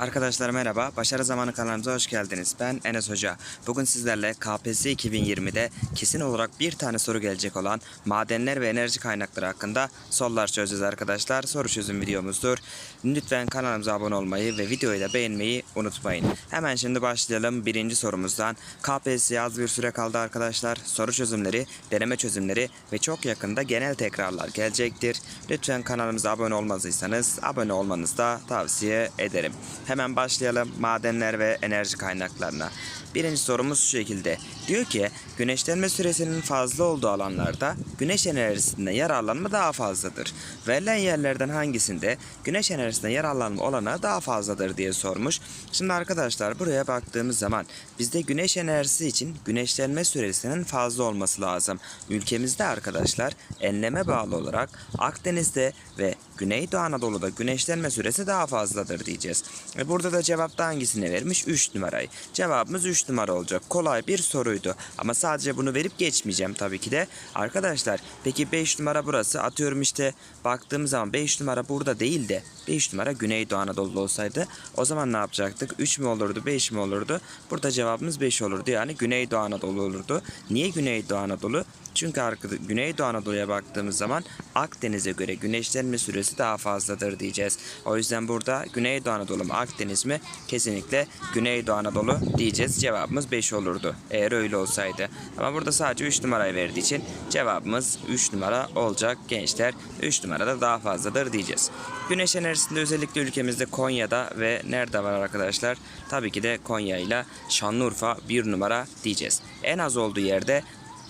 Arkadaşlar merhaba. Başarı Zamanı kanalımıza hoş geldiniz. Ben Enes Hoca. Bugün sizlerle KPSS 2020'de kesin olarak bir tane soru gelecek olan madenler ve enerji kaynakları hakkında sorular çözeceğiz arkadaşlar. Soru çözüm videomuzdur. Lütfen kanalımıza abone olmayı ve videoyu da beğenmeyi unutmayın. Hemen şimdi başlayalım birinci sorumuzdan. KPSS'ye az bir süre kaldı arkadaşlar. Soru çözümleri, deneme çözümleri ve çok yakında genel tekrarlar gelecektir. Lütfen kanalımıza abone olmadıysanız abone olmanızı da tavsiye ederim. Hemen başlayalım madenler ve enerji kaynaklarına. Birinci sorumuz şu şekilde. Diyor ki güneşlenme süresinin fazla olduğu alanlarda güneş enerjisinden yararlanma daha fazladır. Verilen yerlerden hangisinde güneş enerjisinden yararlanma olanağı daha fazladır diye sormuş. Şimdi arkadaşlar buraya baktığımız zaman bizde güneş enerjisi için güneşlenme süresinin fazla olması lazım. Ülkemizde arkadaşlar enleme bağlı olarak Akdeniz'de ve Güneydoğu Anadolu'da güneşlenme süresi daha fazladır diyeceğiz. E burada da cevapta hangisini vermiş? 3 numarayı. Cevabımız 3 numara olacak. Kolay bir soruydu. Ama sadece bunu verip geçmeyeceğim tabii ki de. Arkadaşlar peki 5 numara burası. Atıyorum işte baktığımız zaman 5 numara burada değil de 5 numara Güneydoğu Anadolu'da olsaydı o zaman ne yapacaktık? 3 mü olurdu 5 mi olurdu? Burada cevabımız 5 olurdu. Yani Güneydoğu Anadolu olurdu. Niye Güneydoğu Anadolu? Çünkü arkada, Güneydoğu Anadolu'ya baktığımız zaman Akdeniz'e göre güneşlenme süresi daha fazladır diyeceğiz. O yüzden burada Güneydoğu Anadolu mu Akdeniz mi? Kesinlikle Güneydoğu Anadolu diyeceğiz. Cevabımız 5 olurdu eğer öyle olsaydı. Ama burada sadece 3 numarayı verdiği için cevabımız 3 numara olacak gençler. 3 numarada daha fazladır diyeceğiz. Güneş enerjisinde özellikle ülkemizde Konya'da ve nerede var arkadaşlar? Tabii ki de Konya ile Şanlıurfa 1 numara diyeceğiz. En az olduğu yerde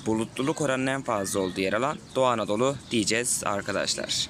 bulutluluk oranının en fazla olduğu yer alan Doğu Anadolu diyeceğiz arkadaşlar.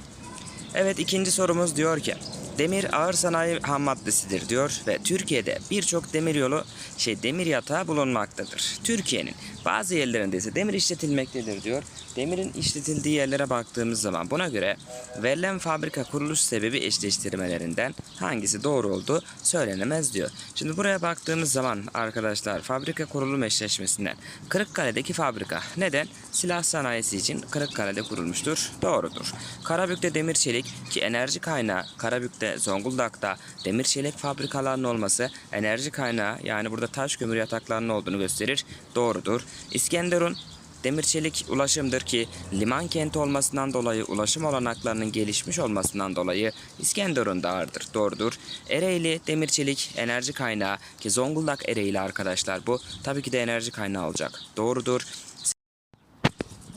Evet ikinci sorumuz diyor ki demir ağır sanayi ham maddesidir diyor ve Türkiye'de birçok demir yolu şey demir yatağı bulunmaktadır. Türkiye'nin bazı yerlerinde ise demir işletilmektedir diyor. Demirin işletildiği yerlere baktığımız zaman buna göre verilen fabrika kuruluş sebebi eşleştirmelerinden hangisi doğru olduğu söylenemez diyor. Şimdi buraya baktığımız zaman arkadaşlar fabrika kurulum eşleşmesinden Kırıkkale'deki fabrika neden? Silah sanayisi için Kırıkkale'de kurulmuştur. Doğrudur. Karabük'te demir çelik ki enerji kaynağı Karabük'te Zonguldak'ta demir çelik fabrikalarının olması enerji kaynağı yani burada taş kömür yataklarının olduğunu gösterir. Doğrudur. İskenderun Demir çelik ulaşımdır ki liman kenti olmasından dolayı ulaşım olanaklarının gelişmiş olmasından dolayı İskenderun da ağırdır. Doğrudur. Ereğli demir çelik enerji kaynağı ki Zonguldak Ereğli arkadaşlar bu tabii ki de enerji kaynağı olacak. Doğrudur.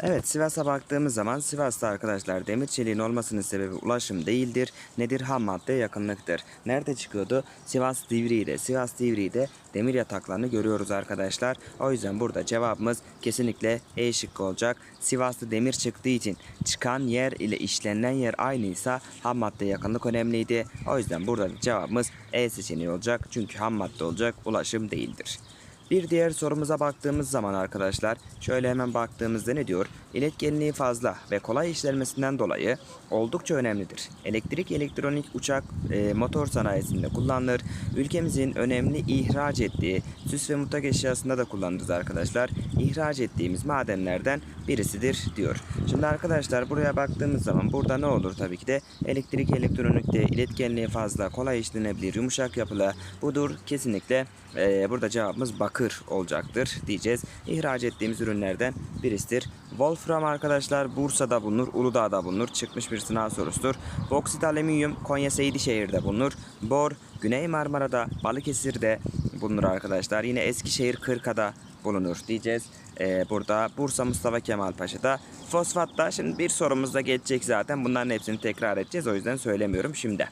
Evet Sivas'a baktığımız zaman Sivas'ta arkadaşlar demir çeliğin olmasının sebebi ulaşım değildir. Nedir? Ham madde yakınlıktır. Nerede çıkıyordu? Sivas Divriği'de. Sivas Divriği'de demir yataklarını görüyoruz arkadaşlar. O yüzden burada cevabımız kesinlikle E şıkkı olacak. Sivas'ta demir çıktığı için çıkan yer ile işlenen yer aynıysa ham madde yakınlık önemliydi. O yüzden burada cevabımız E seçeneği olacak. Çünkü ham madde olacak ulaşım değildir. Bir diğer sorumuza baktığımız zaman arkadaşlar şöyle hemen baktığımızda ne diyor? İletkenliği fazla ve kolay işlenmesinden dolayı oldukça önemlidir. Elektrik, elektronik, uçak, e, motor sanayisinde kullanılır. Ülkemizin önemli ihraç ettiği süs ve mutfak eşyasında da kullanırız arkadaşlar. İhraç ettiğimiz madenlerden birisidir diyor. Şimdi arkadaşlar buraya baktığımız zaman burada ne olur tabii ki de elektrik, elektronikte iletkenliği fazla, kolay işlenebilir, yumuşak yapılı. Budur kesinlikle e, burada cevabımız bakır olacaktır diyeceğiz. İhraç ettiğimiz ürünlerden birisidir. Wolfram arkadaşlar Bursa'da bulunur, Uludağ'da bulunur. Çıkmış bir sınav sorusudur. Boksit alüminyum Konya Seydişehir'de bulunur. Bor Güney Marmara'da, Balıkesir'de bulunur arkadaşlar. Yine Eskişehir Kırka'da bulunur diyeceğiz. Ee, burada Bursa Mustafa Kemal Paşa'da. Fosfatta şimdi bir sorumuz da geçecek zaten. Bunların hepsini tekrar edeceğiz. O yüzden söylemiyorum şimdi.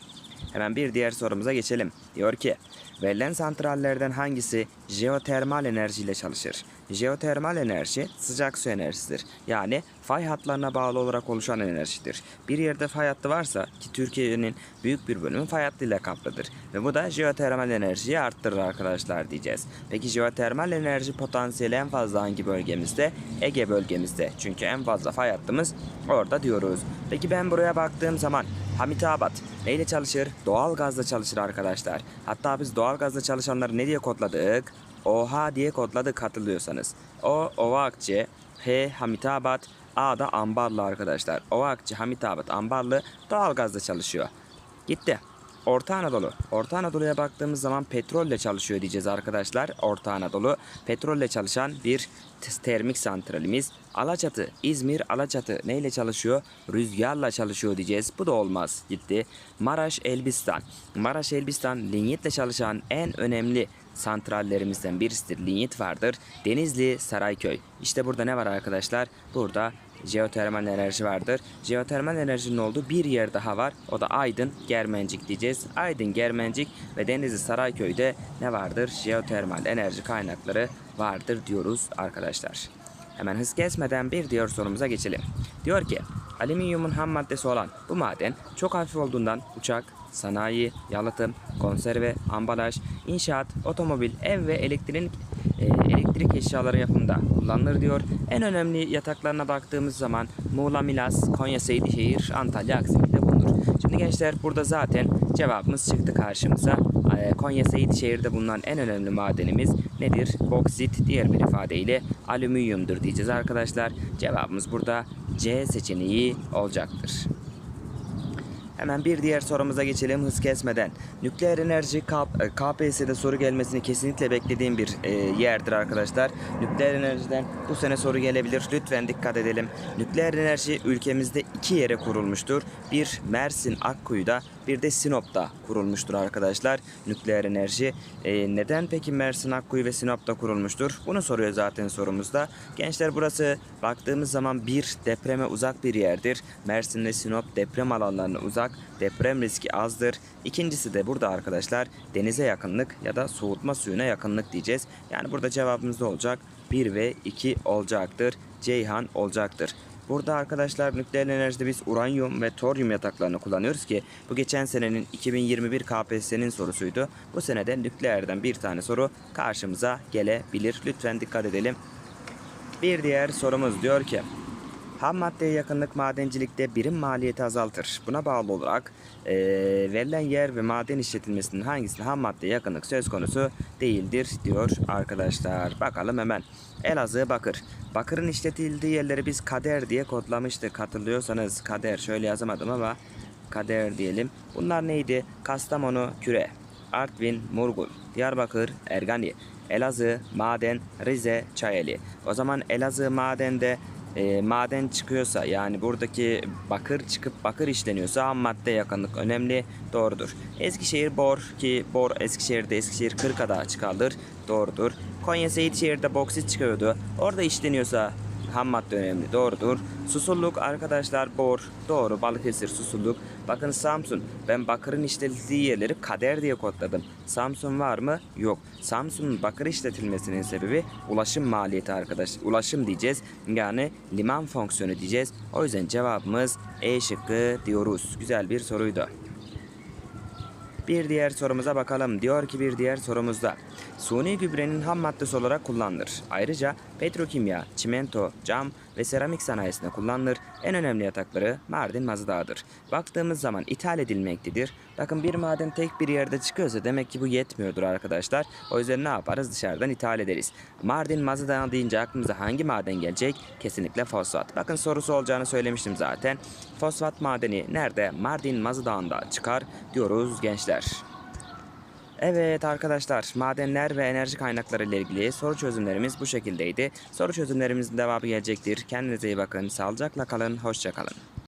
Hemen bir diğer sorumuza geçelim. Diyor ki verilen santrallerden hangisi jeotermal enerjiyle çalışır? Jeotermal enerji sıcak su enerjisidir. Yani fay hatlarına bağlı olarak oluşan enerjidir. Bir yerde fay hattı varsa ki Türkiye'nin büyük bir bölümü fay hattıyla kaplıdır. Ve bu da jeotermal enerjiyi arttırır arkadaşlar diyeceğiz. Peki jeotermal enerji potansiyeli en fazla hangi bölgemizde? Ege bölgemizde. Çünkü en fazla fay hattımız orada diyoruz. Peki ben buraya baktığım zaman Hamitabat neyle çalışır? Doğal gazla çalışır arkadaşlar. Hatta biz doğal gazla çalışanları ne diye kodladık? OHA diye kodladık hatırlıyorsanız. O Ova Akçe, H Hamitabat, A da Ambarlı arkadaşlar. Ova Akçe, Hamitabat, Ambarlı doğal gazla çalışıyor. Gitti. Orta Anadolu. Orta Anadolu'ya baktığımız zaman petrolle çalışıyor diyeceğiz arkadaşlar. Orta Anadolu petrolle çalışan bir termik santralimiz. Alaçatı, İzmir Alaçatı neyle çalışıyor? Rüzgarla çalışıyor diyeceğiz. Bu da olmaz gitti. Maraş Elbistan. Maraş Elbistan linyitle çalışan en önemli santrallerimizden birisidir. Linyit vardır. Denizli Sarayköy. İşte burada ne var arkadaşlar? Burada jeotermal enerji vardır. Jeotermal enerjinin olduğu bir yer daha var. O da Aydın Germencik diyeceğiz. Aydın Germencik ve Denizli Sarayköy'de ne vardır? Jeotermal enerji kaynakları vardır diyoruz arkadaşlar. Hemen hız kesmeden bir diğer sorumuza geçelim. Diyor ki alüminyumun ham maddesi olan bu maden çok hafif olduğundan uçak, sanayi, yalıtım, konserve, ambalaj, inşaat, otomobil, ev ve elektrik e, elektrik eşyaları yapımında kullanılır diyor. En önemli yataklarına baktığımız zaman Muğla, Milas, Konya, Seydişehir, Antalya, Aksimik'te bulunur. Şimdi gençler burada zaten cevabımız çıktı karşımıza. E, Konya, Seydişehir'de bulunan en önemli madenimiz nedir? Boksit, diğer bir ifadeyle alüminyumdur diyeceğiz arkadaşlar. Cevabımız burada C seçeneği olacaktır. Hemen bir diğer sorumuza geçelim hız kesmeden. Nükleer enerji K- e, KPSS'de soru gelmesini kesinlikle beklediğim bir e, yerdir arkadaşlar. Nükleer enerjiden bu sene soru gelebilir. Lütfen dikkat edelim. Nükleer enerji ülkemizde iki yere kurulmuştur. Bir Mersin Akkuyu'da bir de Sinop'ta kurulmuştur arkadaşlar. Nükleer enerji. E, neden peki Mersin Akkuyu ve Sinop'ta kurulmuştur? Bunu soruyor zaten sorumuzda. Gençler burası baktığımız zaman bir depreme uzak bir yerdir. Mersin ve Sinop deprem alanlarına uzak. Deprem riski azdır. İkincisi de burada arkadaşlar denize yakınlık ya da soğutma suyuna yakınlık diyeceğiz. Yani burada cevabımız da olacak 1 ve 2 olacaktır. Ceyhan olacaktır. Burada arkadaşlar nükleer enerjide biz uranyum ve toryum yataklarını kullanıyoruz ki bu geçen senenin 2021 KPSS'nin sorusuydu. Bu senede nükleerden bir tane soru karşımıza gelebilir. Lütfen dikkat edelim. Bir diğer sorumuz diyor ki Ham maddeye yakınlık madencilikte birim maliyeti azaltır. Buna bağlı olarak eee, verilen yer ve maden işletilmesinin hangisinde ham maddeye yakınlık söz konusu değildir diyor arkadaşlar. Bakalım hemen. Elazığ Bakır. Bakırın işletildiği yerleri biz kader diye kodlamıştık. Hatırlıyorsanız kader şöyle yazamadım ama kader diyelim. Bunlar neydi? Kastamonu, Küre, Artvin, Murgul, Diyarbakır, Ergani, Elazığ, Maden, Rize, Çayeli. O zaman Elazığ Maden'de e, maden çıkıyorsa yani buradaki bakır çıkıp bakır işleniyorsa ham madde yakınlık önemli doğrudur. Eskişehir bor ki bor Eskişehir'de Eskişehir Kırkada çıkarılır doğrudur. Konya Seyitşehir'de boksit çıkıyordu. Orada işleniyorsa ham madde önemli doğrudur. Susulluk arkadaşlar bor doğru Balıkesir susulluk. Bakın Samsun ben bakırın işletildiği yerleri kader diye kodladım. Samsun var mı? Yok. Samsun'un bakır işletilmesinin sebebi ulaşım maliyeti arkadaş. Ulaşım diyeceğiz. Yani liman fonksiyonu diyeceğiz. O yüzden cevabımız E şıkkı diyoruz. Güzel bir soruydu. Bir diğer sorumuza bakalım. Diyor ki bir diğer sorumuzda. Suni gübrenin ham maddesi olarak kullanılır. Ayrıca petrokimya, çimento, cam ve seramik sanayisinde kullanılır. En önemli yatakları Mardin Mazıdağ'dır. Baktığımız zaman ithal edilmektedir. Bakın bir maden tek bir yerde çıkıyorsa demek ki bu yetmiyordur arkadaşlar. O yüzden ne yaparız? Dışarıdan ithal ederiz. Mardin Mazıdağ deyince aklımıza hangi maden gelecek? Kesinlikle fosfat. Bakın sorusu olacağını söylemiştim zaten. Fosfat madeni nerede? Mardin Mazıdağ'ında çıkar diyoruz gençler. Evet arkadaşlar madenler ve enerji kaynakları ile ilgili soru çözümlerimiz bu şekildeydi. Soru çözümlerimizin devamı gelecektir. Kendinize iyi bakın. Sağlıcakla kalın. Hoşça kalın.